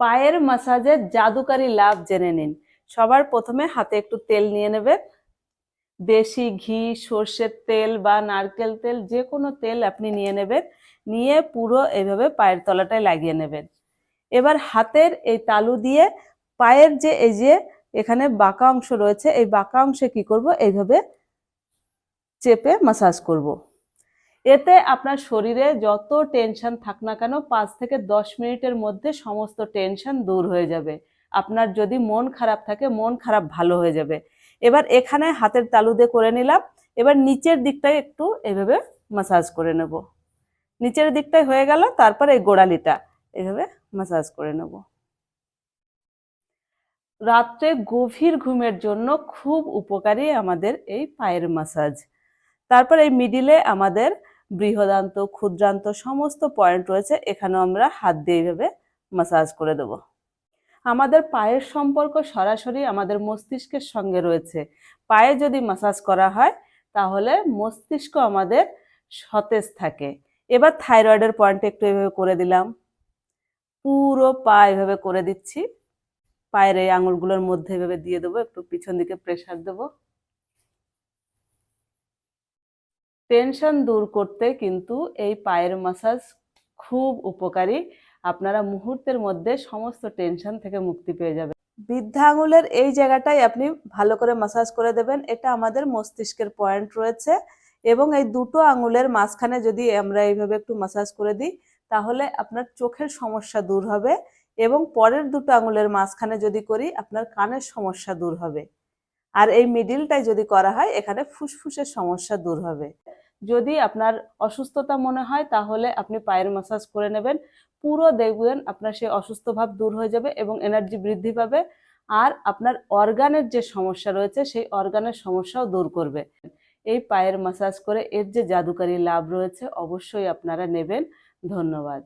পায়ের মাসাজের জাদুকারী লাভ জেনে নিন। সবার প্রথমে হাতে একটু তেল নিয়ে নেবেন দেশি ঘি, সর্ষের তেল বা নারকেল তেল যে কোনো তেল আপনি নিয়ে নেবেন। নিয়ে পুরো এইভাবে পায়ের তলাটায় লাগিয়ে নেবেন। এবার হাতের এই তালু দিয়ে পায়ের যে এই যে এখানে বাঁকা অংশ রয়েছে, এই বাঁকা অংশে কি করব? এইভাবে চেপে মাসাজ করব। এতে আপনার শরীরে যত টেনশন থাক না কেন পাঁচ থেকে দশ মিনিটের মধ্যে সমস্ত টেনশন দূর হয়ে যাবে। আপনার যদি মন খারাপ থাকে, মন খারাপ ভালো হয়ে যাবে। এবার এখানে হাতের তালু দিয়ে করে নিলাম। এবার নিচের দিকটায় একটু এভাবে মাসাজ করে নেব। নিচের দিকটায় হয়ে গেল, তারপর এই গোড়ালিটা এভাবে মাসাজ করে নেব। রাত্রে গভীর ঘুমের জন্য খুব উপকারী আমাদের এই পায়ের মাসাজ তারপর এই মিডিলে আমাদের বৃহদান্ত ক্ষুদ্রান্ত সমস্ত পয়েন্ট রয়েছে, এখানেও আমরা হাত দিয়ে এইভাবে মাসাজ করে দেব। আমাদের পায়ের সম্পর্ক সরাসরি আমাদের মস্তিষ্কের সঙ্গে রয়েছে। পায়ে যদি মাসাজ করা হয়, তাহলে মস্তিষ্ক আমাদের সতেজ থাকে। এবার থাইরয়েডের পয়েন্ট একটু এভাবে করে দিলাম। পুরো পা এভাবে করে দিচ্ছি। পায়ের এই আঙুলগুলোর মধ্যে এভাবে দিয়ে দেবো, একটু পিছন দিকে প্রেসার দেবো। টেনশন দূর করতে কিন্তু এই পায়ের মাসাজ খুব উপকারী। আপনারা মুহূর্তের মধ্যে সমস্ত টেনশন থেকে মুক্তি পেয়ে যাবেন। বৃদ্ধা আঙুলের এই জায়গাটাই আপনি ভালো করে মাসাজ করে দেবেন। এটা আমাদের মস্তিষ্কের পয়েন্ট রয়েছে এবং এই দুটো আঙুলের মাঝখানে যদি আমরা এইভাবে একটু মাসাজ করে দিই, তাহলে আপনার চোখের সমস্যা দূর হবে এবং পরের দুটো আঙুলের মাঝখানে যদি করি, আপনার কানের সমস্যা দূর হবে। আর এই মিডিলটাই যদি করা হয়, এখানে ফুসফুসের সমস্যা দূর হবে। যদি আপনার অসুস্থতা মনে হয়, তাহলে আপনি পায়ের মাসাজ করে নেবেন। পুরো দেখবেন আপনার সেই অসুস্থ ভাব দূর হয়ে যাবে এবং এনার্জি বৃদ্ধি পাবে। আর আপনার অর্গানের যে সমস্যা রয়েছে, সেই অর্গানের সমস্যাও দূর করবে। এই পায়ের মাসাজ করে এর যে জাদুকারী লাভ রয়েছে, অবশ্যই আপনারা নেবেন। ধন্যবাদ।